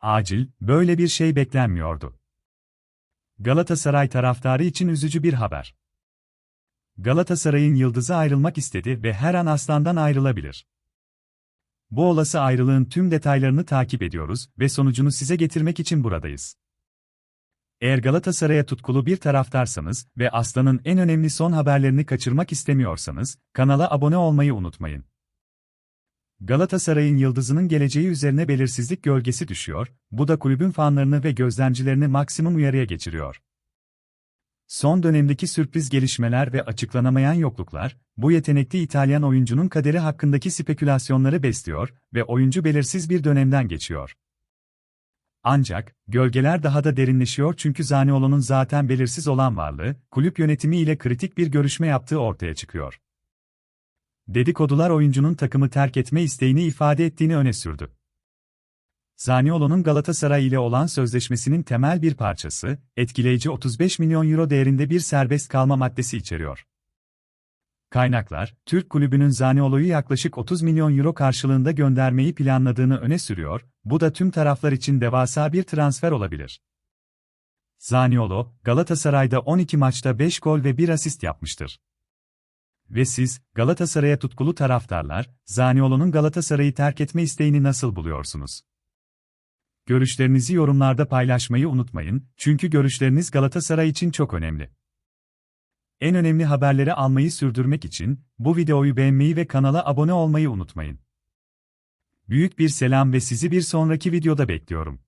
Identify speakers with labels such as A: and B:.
A: Acil, böyle bir şey beklenmiyordu. Galatasaray taraftarı için üzücü bir haber. Galatasaray'ın yıldızı ayrılmak istedi ve her an aslandan ayrılabilir. Bu olası ayrılığın tüm detaylarını takip ediyoruz ve sonucunu size getirmek için buradayız. Eğer Galatasaray'a tutkulu bir taraftarsanız ve Aslan'ın en önemli son haberlerini kaçırmak istemiyorsanız, kanala abone olmayı unutmayın. Galatasaray'ın yıldızının geleceği üzerine belirsizlik gölgesi düşüyor, bu da kulübün fanlarını ve gözlemcilerini maksimum uyarıya geçiriyor. Son dönemdeki sürpriz gelişmeler ve açıklanamayan yokluklar, bu yetenekli İtalyan oyuncunun kaderi hakkındaki spekülasyonları besliyor ve oyuncu belirsiz bir dönemden geçiyor. Ancak, gölgeler daha da derinleşiyor çünkü Zaniolo'nun zaten belirsiz olan varlığı, kulüp yönetimi ile kritik bir görüşme yaptığı ortaya çıkıyor. Dedikodular oyuncunun takımı terk etme isteğini ifade ettiğini öne sürdü. Zaniolo'nun Galatasaray ile olan sözleşmesinin temel bir parçası, etkileyici 35 milyon euro değerinde bir serbest kalma maddesi içeriyor. Kaynaklar, Türk kulübünün Zaniolo'yu yaklaşık 30 milyon euro karşılığında göndermeyi planladığını öne sürüyor, bu da tüm taraflar için devasa bir transfer olabilir. Zaniolo, Galatasaray'da 12 maçta 5 gol ve 1 asist yapmıştır. Ve siz, Galatasaray'a tutkulu taraftarlar, Zaniolo'nun Galatasaray'ı terk etme isteğini nasıl buluyorsunuz? Görüşlerinizi yorumlarda paylaşmayı unutmayın, çünkü görüşleriniz Galatasaray için çok önemli. En önemli haberleri almayı sürdürmek için, bu videoyu beğenmeyi ve kanala abone olmayı unutmayın. Büyük bir selam ve sizi bir sonraki videoda bekliyorum.